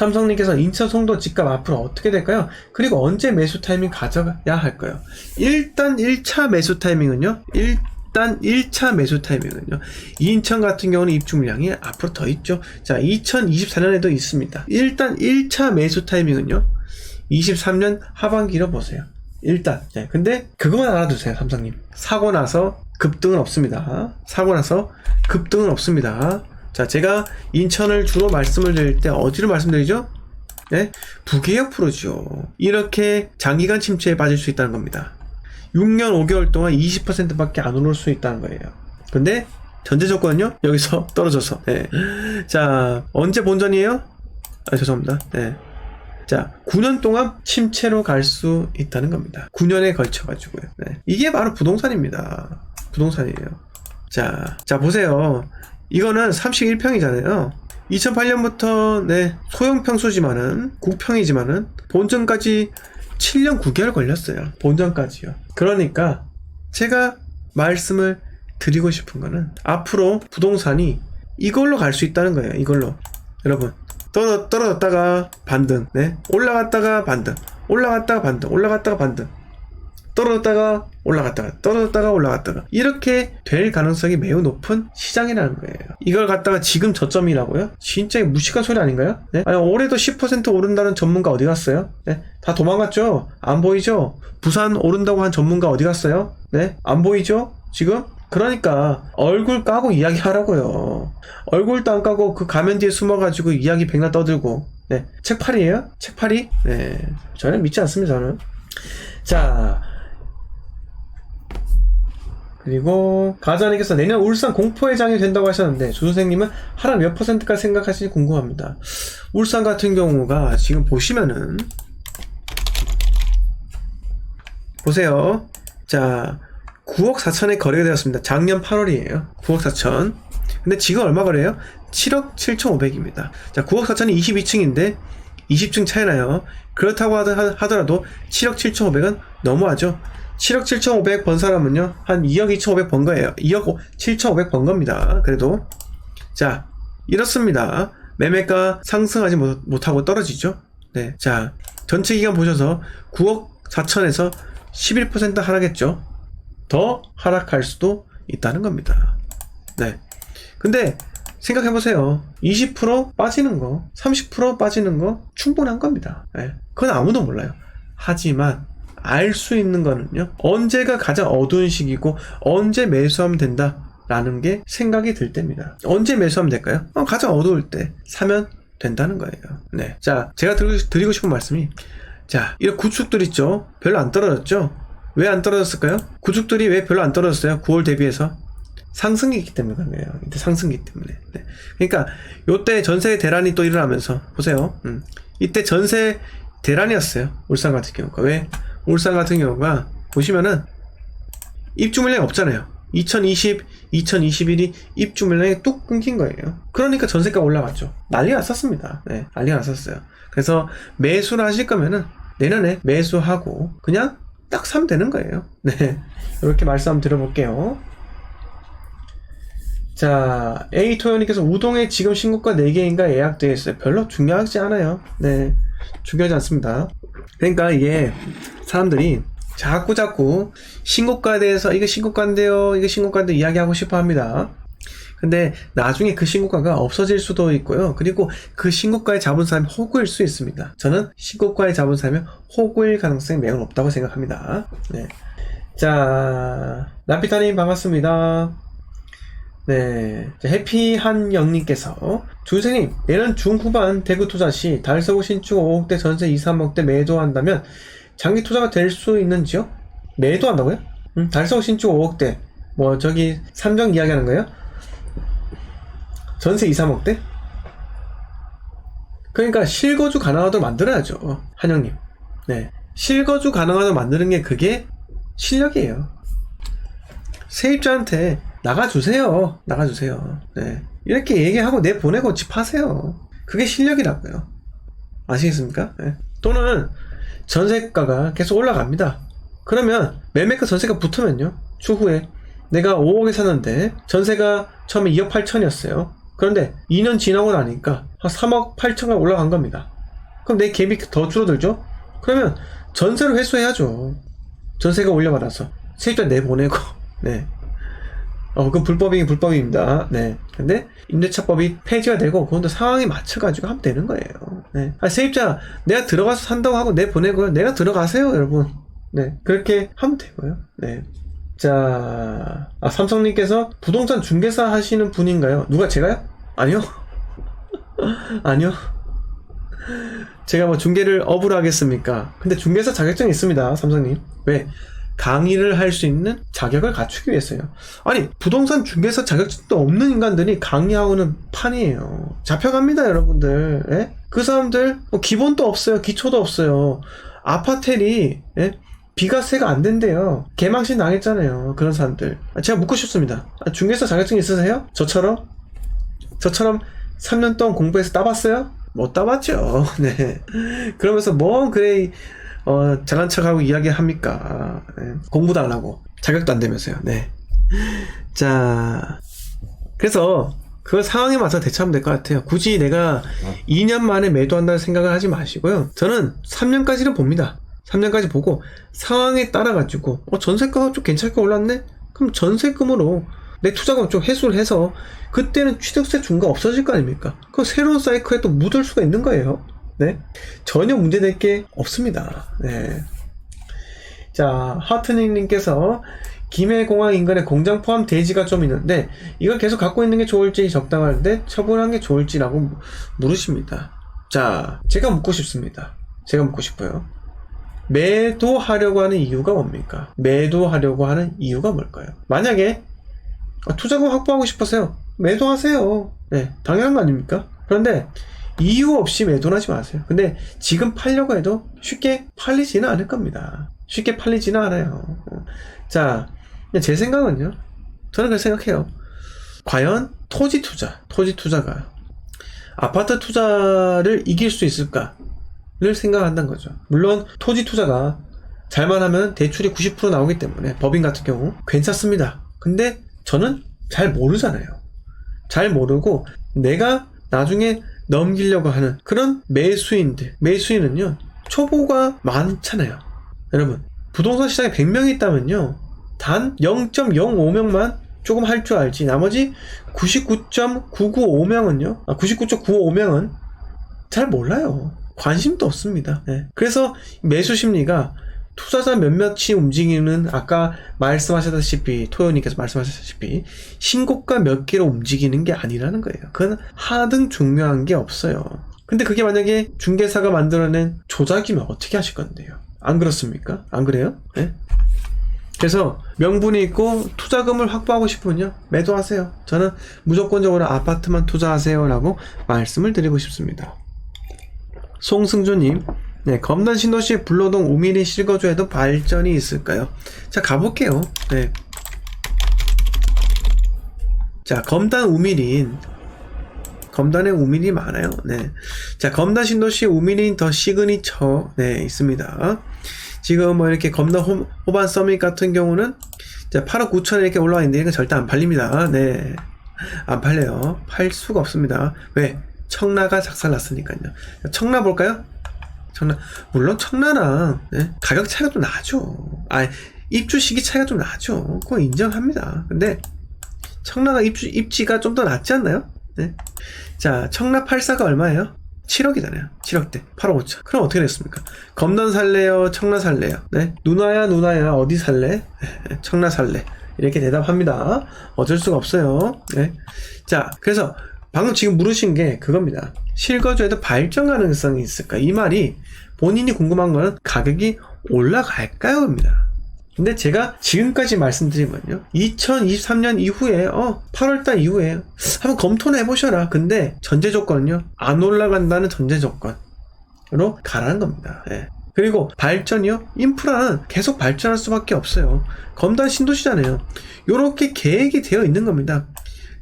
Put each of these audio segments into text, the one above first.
삼성님께서 인천 송도 집값 앞으로 어떻게 될까요? 그리고 언제 매수 타이밍 가져야 할까요? 일단 1차 매수 타이밍은요. 일단 1차 매수 타이밍은요. 인천 같은 경우는 입주 물량이 앞으로 더 있죠. 자, 2024년에도 있습니다. 일단 1차 매수 타이밍은요. 23년 하반기로 보세요. 일단. 네, 근데 그것만 알아두세요, 삼성님. 사고 나서 급등은 없습니다. 사고 나서 급등은 없습니다. 자, 제가 인천을 주로 말씀을 드릴 때 어디로 말씀드리죠? 네? 부계역 프로죠. 이렇게 장기간 침체에 빠질 수 있다는 겁니다. 6년 5개월 동안 20%밖에 안 오를 수 있다는 거예요. 근데 전제 조건은요? 여기서 떨어져서. 네. 자, 언제 본전이에요? 아, 죄송합니다. 네. 자, 9년 동안 침체로 갈 수 있다는 겁니다. 9년에 걸쳐가지고요. 네. 이게 바로 부동산입니다. 부동산이에요. 자, 자, 보세요. 이거는 31평이잖아요. 2008년부터, 네, 소형 평수지만은, 국평이지만은, 본전까지 7년 9개월 걸렸어요. 본전까지요. 그러니까, 제가 말씀을 드리고 싶은 거는, 앞으로 부동산이 이걸로 갈 수 있다는 거예요. 이걸로. 여러분, 떨어, 떨어졌다가 반등, 네. 올라갔다가 반등, 올라갔다가 반등, 올라갔다가 반등. 떨어졌다가 올라갔다가 떨어졌다가 올라갔다가 이렇게 될 가능성이 매우 높은 시장이라는 거예요. 이걸 갖다가 지금 저점이라고요? 진짜 무식한 소리 아닌가요? 네? 아니 올해도 10% 오른다는 전문가 어디 갔어요? 네? 다 도망갔죠? 안 보이죠? 부산 오른다고 한 전문가 어디 갔어요? 네? 안 보이죠? 지금? 그러니까 얼굴 까고 이야기하라고요. 얼굴도 안 까고 그 가면 뒤에 숨어가지고 이야기 백나 떠들고 네. 책팔이에요? 책팔이? 네. 저는 믿지 않습니다. 저는. 자, 그리고 가자님께서 내년 울산 공포회장이 된다고 하셨는데 조 선생님은 하락 몇 퍼센트까지 생각하시는지 궁금합니다. 울산 같은 경우가 지금 보시면은 보세요. 자 9억 4천에 거래가 되었습니다. 작년 8월이에요. 9억 4천. 근데 지금 얼마 거래요? 7억 7,500입니다. 자 9억 4천이 22층인데 20층 차이 나요. 그렇다고 하더- 하더라도 7억 7,500은 너무하죠. 7억 7,500 번 사람은요, 한 2억 2,500 번 거예요. 2억 7,500 번 겁니다. 그래도. 자, 이렇습니다. 매매가 상승하지 못, 못하고 떨어지죠. 네. 자, 전체 기간 보셔서 9억 4천에서 11% 하락했죠. 더 하락할 수도 있다는 겁니다. 네. 근데 생각해보세요. 20% 빠지는 거, 30% 빠지는 거 충분한 겁니다. 예. 그건 아무도 몰라요. 하지만 알 수 있는 거는요. 언제가 가장 어두운 시기고 언제 매수하면 된다 라는 게 생각이 들 때입니다. 언제 매수하면 될까요? 어, 가장 어두울 때 사면 된다는 거예요. 네. 자, 제가 드리고, 싶은 말씀이 자, 이런 구축들 있죠. 별로 안 떨어졌죠. 왜 안 떨어졌을까요? 구축들이 왜 별로 안 떨어졌어요? 9월 대비해서 상승기이기 때문에 거예요. 이때 상승기 때문에. 네. 그러니까 요때 전세 대란이 또 일어나면서 보세요. 음. 이때 전세 대란이었어요. 울산 같은 경우가 왜? 울산 같은 경우가 보시면은 입주 물량이 없잖아요. 2020, 2021이 입주 물량이 뚝 끊긴 거예요. 그러니까 전세가 올라갔죠. 난리 났었습니다. 네, 난리 났었어요. 그래서 매수를 하실 거면은 내년에 매수하고 그냥 딱 사면 되는 거예요. 네, 이렇게 말씀 드려볼게요. 자, A토연님께서 우동에 지금 신고가 4개인가 예약되어 있어요. 별로 중요하지 않아요. 네. 중요하지 않습니다. 그러니까 이게 사람들이 자꾸 자꾸 신고가에 대해서 이거 신고가인데요, 이거 신고가인데 이야기하고 싶어 합니다. 근데 나중에 그 신고가가 없어질 수도 있고요. 그리고 그 신고가에 잡은 사람이 호구일 수 있습니다. 저는 신고가에 잡은 사람이 호구일 가능성이 매우 높다고 생각합니다. 네. 자, 나피타님 반갑습니다. 네. 자, 해피한 영님께서 준생님 내년 중후반 대구 투자 시 달서구 신축 5억대 전세 2, 3억대 매도한다면 장기 투자가 될 수 있는지요? 매도한다고요? 음, 달서구 신축 5억대 뭐 저기 삼정 이야기하는 거예요? 전세 2, 3억대? 그러니까 실거주 가능하도록 만들어야죠 한영님 네 실거주 가능하도록 만드는 게 그게 실력이에요 세입자한테 나가주세요. 나가주세요. 네. 이렇게 얘기하고 내 보내고 집 하세요. 그게 실력이라고요. 아시겠습니까? 네. 또는 전세가가 계속 올라갑니다. 그러면 매매가 전세가 붙으면요. 추후에 내가 5억에 샀는데 전세가 처음에 2억 8천이었어요. 그런데 2년 지나고 나니까 한 3억 8천가 올라간 겁니다. 그럼 내 갭이 더 줄어들죠? 그러면 전세로 회수해야죠. 전세가 올려받아서 세입자 내보내고 네. 어, 그건 불법이긴 불법입니다. 네. 근데 임대차법이 폐지가 되고 그건 또 상황에 맞춰가지고 하면 되는 거예요. 네. 아, 세입자 내가 들어가서 산다고 하고 내 보내고요. 내가 들어가세요, 여러분. 네. 그렇게 하면 되고요. 네. 자, 아, 삼성님께서 부동산 중개사 하시는 분인가요? 누가 제가요? 아니요. 아니요. 제가 뭐 중개를 업으로 하겠습니까? 근데 중개사 자격증이 있습니다, 삼성님. 왜? 강의를 할 수 있는 자격을 갖추기 위해서요. 아니, 부동산 중개사 자격증도 없는 인간들이 강의하고는 판이에요. 잡혀갑니다, 여러분들. 예? 그 사람들, 뭐 기본도 없어요. 기초도 없어요. 아파텔이, 예? 비과세가 안 된대요. 개망신 당했잖아요. 그런 사람들. 아, 제가 묻고 싶습니다. 아, 중개사 자격증 있으세요? 저처럼? 저처럼 3년 동안 공부해서 따봤어요? 못 따봤죠. 네. 그러면서 뭐 그래 어, 잘난 척하고 이야기합니까? 네. 공부 달라고 자격도 안 되면서요. 네. 자, 그래서 그 상황에 맞춰 대처하면 될 것 같아요. 굳이 내가 2년 만에 매도한다는 생각을 하지 마시고요. 저는 3년까지는 봅니다. 3년까지 보고 상황에 따라 가지고 어, 전세가가 좀 괜찮게 올랐네? 그럼 전세금으로 내 투자금 좀 회수를 해서 그때는 취득세 중과 없어질 거 아닙니까? 그 새로운 사이클에 또 묻을 수가 있는 거예요. 네. 전혀 문제될 게 없습니다. 네. 자, 하트닝님께서 김해공항 인근에 공장 포함 대지가 좀 있는데 이걸 계속 갖고 있는 게 좋을지 적당한데 처분한 게 좋을지라고 무- 물으십니다. 자, 제가 묻고 싶습니다. 제가 묻고 싶어요. 매도하려고 하는 이유가 뭡니까? 매도하려고 하는 이유가 뭘까요? 만약에 아, 투자금 확보하고 싶으세요. 매도하세요. 네, 당연한 거 아닙니까? 그런데 이유 없이 매도는 하지 마세요. 근데 지금 팔려고 해도 쉽게 팔리지는 않을 겁니다. 쉽게 팔리지는 않아요. 어. 자, 제 생각은요. 저는 그렇게 생각해요. 과연 토지 투자, 토지 투자가 아파트 투자를 이길 수 있을까를 생각한다는 거죠. 물론 토지 투자가 잘만 하면 대출이 90% 나오기 때문에 법인 같은 경우 괜찮습니다. 근데 저는 잘 모르잖아요. 잘 모르고 내가 나중에 넘기려고 하는 그런 매수인들, 매수인은요, 초보가 많잖아요. 여러분, 부동산 시장에 100명이 있다면요, 단 0.05명만 조금 할 줄 알지, 나머지 99.995명은요, 아, 99.955명은 잘 몰라요. 관심도 없습니다. 예. 그래서 매수 심리가 투자자 몇몇이 움직이는 아까 말씀하셨다시피 토요님께서 말씀하셨다시피 신고가 몇 개로 움직이는 게 아니라는 거예요. 그건 하등 중요한 게 없어요. 근데 그게 만약에 중개사가 만들어낸 조작이면 어떻게 하실 건데요? 안 그렇습니까? 안 그래요? 예? 그래서 명분이 있고 투자금을 확보하고 싶으면요 매도하세요. 저는 무조건적으로 아파트만 투자하세요라고 말씀을 드리고 싶습니다. 송승주님, 네, 검단 신도시 불로동 우미리 실거주에도 발전이 있을까요? 자, 가볼게요. 네. 자, 검단 우미린. 검단에 우미리 많아요. 네. 자, 검단 신도시 우미린 더 시그니처. 네, 있습니다. 지금 뭐 이렇게 검단 호, 호반 서밋 같은 경우는 자, 8억 9천에 이렇게 올라와 있는데 이거 절대 안 팔립니다. 네. 안 팔려요. 팔 수가 없습니다. 왜? 청라가 작살났으니까요. 청라 볼까요? 청라 물론 청라랑 네, 가격 차이가 좀 나죠. 아 입주 시기 차이가 좀 나죠. 그거 인정합니다. 근데 청라가 입주 입지가 좀 더 낫지 않나요? 네. 자 청라 84가 얼마예요? 7억이잖아요. 7억대. 8억 5천. 그럼 어떻게 됐습니까? 검단 살래요? 청라 살래요? 네. 누나야, 누나야, 어디 살래? 네, 청라 살래. 이렇게 대답합니다. 어쩔 수가 없어요. 네. 자, 그래서 방금 지금 물으신 게 그겁니다. 실거주에도 발전 가능성이 있을까? 이 말이 본인이 궁금한 거는 가격이 올라갈까요?입니다. 근데 제가 지금까지 말씀드린 건요. 2023년 이후에, 어, 8월달 이후에 한번 검토는 해보셔라. 근데 전제 조건은요. 안 올라간다는 전제 조건으로 가라는 겁니다. 예. 그리고 발전이요. 인프라는 계속 발전할 수밖에 없어요. 검단 신도시잖아요. 요렇게 계획이 되어 있는 겁니다.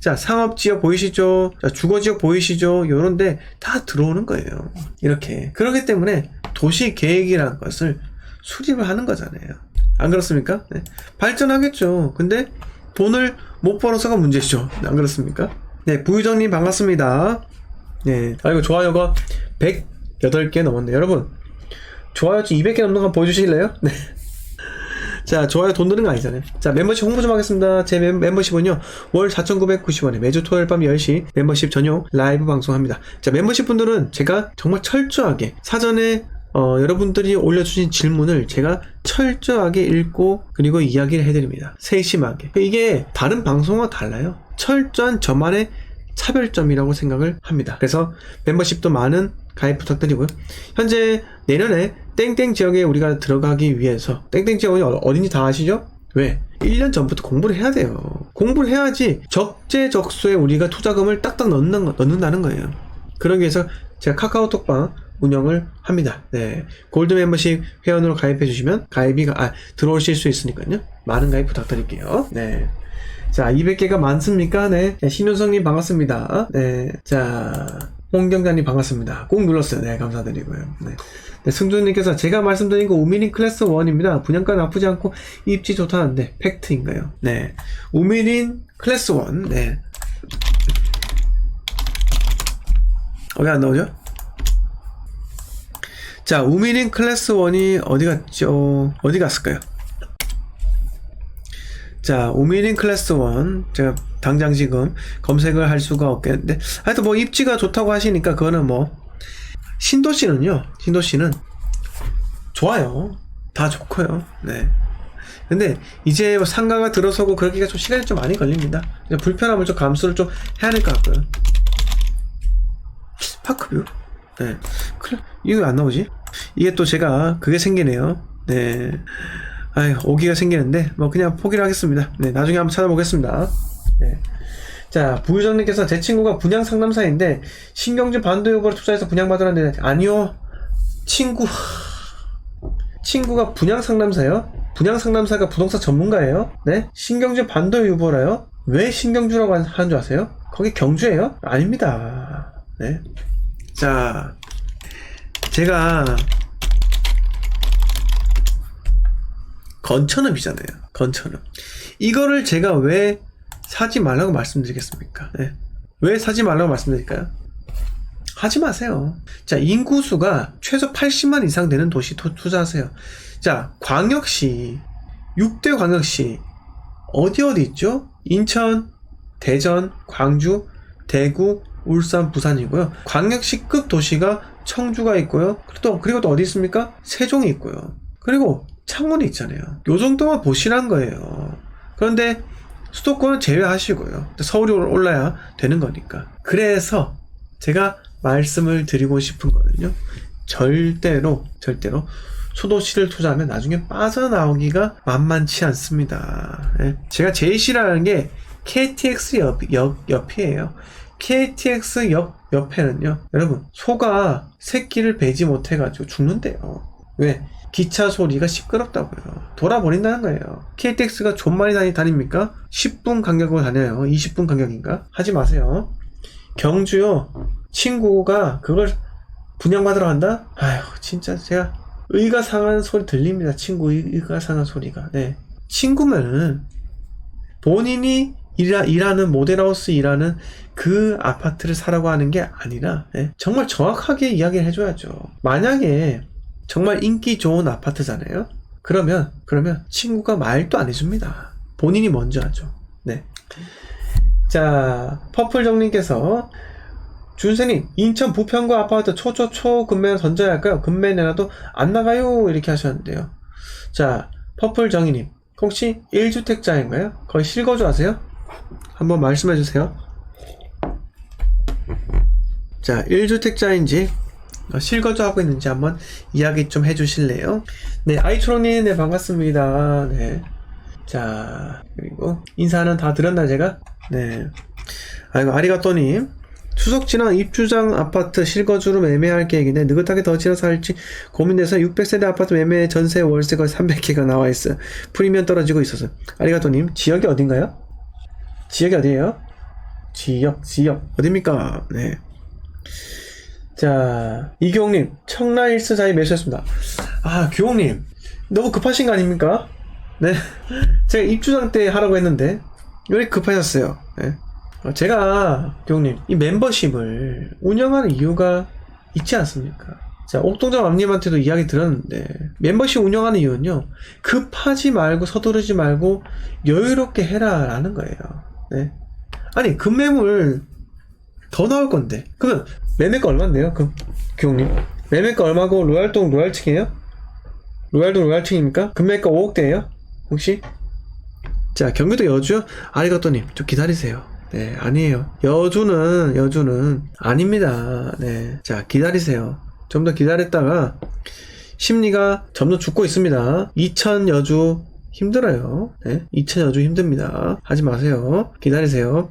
자, 상업 지역 보이시죠? 자, 주거 지역 보이시죠? 요런데 다 들어오는 거예요. 이렇게. 그렇기 때문에 도시 계획이라는 것을 수립을 하는 거잖아요. 안 그렇습니까? 네. 발전하겠죠. 근데 돈을 못 벌어서가 문제죠. 안 그렇습니까? 네, 부유정님 반갑습니다. 네, 아이고, 좋아요가 108개 넘었네요. 여러분, 좋아요 지금 200개 넘는 거 보여주실래요? 네. 자, 좋아요 돈 드는 거 아니잖아요. 자, 멤버십 홍보 좀 하겠습니다. 제 멤, 멤버십은요, 월 4,990원에 매주 토요일 밤 10시 멤버십 전용 라이브 방송합니다. 자, 멤버십 분들은 제가 정말 철저하게 사전에 어, 여러분들이 올려주신 질문을 제가 철저하게 읽고 그리고 이야기를 해드립니다. 세심하게. 이게 다른 방송과 달라요. 철저한 저만의 차별점이라고 생각을 합니다. 그래서 멤버십도 많은 가입 부탁드리고요. 현재 내년에 땡땡 지역에 우리가 들어가기 위해서 땡땡 지역이 어- 어딘지 다 아시죠? 왜? 1년 전부터 공부를 해야 돼요. 공부를 해야지 적재적소에 우리가 투자금을 딱딱 넣는 거, 넣는다는 거예요. 그러기 위해서 제가 카카오톡방 운영을 합니다. 네. 골드 멤버십 회원으로 가입해 주시면 가입이 가- 아, 들어오실 수 있으니까요. 많은 가입 부탁드릴게요. 네. 자, 200개가 많습니까? 네. 네, 신윤성님 반갑습니다. 네. 자, 홍경자님 반갑습니다. 꼭 눌렀어요. 네, 감사드리고요. 네. 네, 승준님께서 제가 말씀드린 거 우미린 클래스 1입니다. 분양가 나쁘지 않고 입지 좋다는데 팩트인가요? 네. 우미린 클래스 1. 네. 어, 왜안 나오죠? 자, 우미린 클래스 1이 어디 갔죠? 어디 갔을까요? 자, 우미린 클래스 1. 제가 당장 지금 검색을 할 수가 없겠는데. 하여튼 뭐 입지가 좋다고 하시니까 그거는 뭐. 신도 씨는요, 신도 씨는 좋아요. 다 좋고요. 네. 근데 이제 뭐 상가가 들어서고 그러기가 좀 시간이 좀 많이 걸립니다. 불편함을 좀 감수를 좀 해야 될 것 같고요. 파크뷰. 네. 그래, 이거 왜안 나오지? 이게 또 제가 그게 생기네요. 네. 아유, 오기가 생기는데, 뭐, 그냥 포기를 하겠습니다. 네, 나중에 한번 찾아보겠습니다. 네. 자, 부유정님께서 제 친구가 분양 상담사인데, 신경주 반도 여부를 투자해서 분양받으라는데, 아니요. 친구, 친구가 분양 상담사요? 분양 상담사가 부동산 전문가예요? 네? 신경주 반도 유보라요? 왜 신경주라고 한- 하는 줄 아세요? 거기 경주예요? 아닙니다. 네. 자, 제가 건천읍이잖아요. 건천읍. 이거를 제가 왜 사지 말라고 말씀드리겠습니까? 네. 왜 사지 말라고 말씀드릴까요? 하지 마세요. 자, 인구수가 최소 80만 이상 되는 도시 투, 투자하세요. 자, 광역시, 6대 광역시, 어디 어디 있죠? 인천, 대전, 광주, 대구, 울산, 부산이고요. 광역시급 도시가 청주가 있고요. 또, 그리고 또 어디 있습니까? 세종이 있고요. 그리고 창원이 있잖아요. 요 정도만 보시란 거예요. 그런데 수도권은 제외하시고요. 서울이 올- 올라야 되는 거니까. 그래서 제가 말씀을 드리고 싶은 거는요. 절대로, 절대로 소도시를 투자하면 나중에 빠져나오기가 만만치 않습니다. 예. 제가 제일 싫어하는 게 KTX 옆, 옆, 옆이에요. KTX 옆, 옆에는요. 여러분, 소가 새끼를 베지 못해가지고 죽는데요. 왜? 기차 소리가 시끄럽다고요. 돌아버린다는 거예요. KTX가 좀 많이 다니, 다닙니까? 10분 간격으로 다녀요. 20분 간격인가? 하지 마세요. 경주요. 친구가 그걸 분양받으러 간다? 아휴, 진짜 제가 의가 상한 소리 들립니다. 친구 의- 의가 상한 소리가. 네. 친구면은 본인이 일하, 일하는 모델하우스 일하는 그 아파트를 사라고 하는 게 아니라 예, 정말 정확하게 이야기를 해줘야죠. 만약에 정말 인기 좋은 아파트잖아요. 그러면 그러면 친구가 말도 안 해줍니다. 본인이 먼저 하죠. 네. 자 퍼플 정님께서 준세님 인천 부평구 아파트 초초 초 금매 던져야 할까요? 금매 내놔도 안 나가요 이렇게 하셨는데요. 자 퍼플 정희님 혹시 1주택자인가요? 거의 실거주 하세요? 한번 말씀해 주세요. 자 1주택자인지 어, 실거주하고 있는지 한번 이야기 좀 해주실래요? 네, 아이초롱님, 네, 반갑습니다. 네. 자, 그리고 인사는 다 드렸나, 제가? 네. 아이고, 아리가또님. 추석 지나 입주장 아파트 실거주로 매매할 계획인데, 느긋하게 더 지어서 할지 고민돼서 600세대 아파트 매매 전세 월세 거의 300개가 나와 있어요. 프리미엄 떨어지고 있어서. 아리가또님, 지역이 어딘가요? 지역이 어디예요? 지역, 지역. 어딥니까? 네. 자, 이경님, 청라일스 자리 매수했습니다. 아, 교홍님, 너무 급하신 거 아닙니까? 네. 제가 입주장 때 하라고 했는데, 왜 급하셨어요? 네. 어, 제가 교육님 이 멤버십을 운영하는 이유가 있지 않습니까? 자 옥동자 맘님한테도 이야기 들었는데 멤버십 운영하는 이유는요 급하지 말고 서두르지 말고 여유롭게 해라 라는 거예요. 네. 아니 금매물 더 나올 건데 그러면 매매가 얼마인데요? 그 교육님 매매가 얼마고 로얄동 로얄층이에요? 로얄동 로얄층입니까? 금매가 5억대예요? 혹시? 자, 경기도 여주요? 아리가또님, 좀 기다리세요. 네, 아니에요. 여주는, 여주는 아닙니다. 네. 자, 기다리세요. 좀 더 기다렸다가 심리가 점점 죽고 있습니다. 2000 여주 힘들어요. 네. 2000 여주 힘듭니다. 하지 마세요. 기다리세요.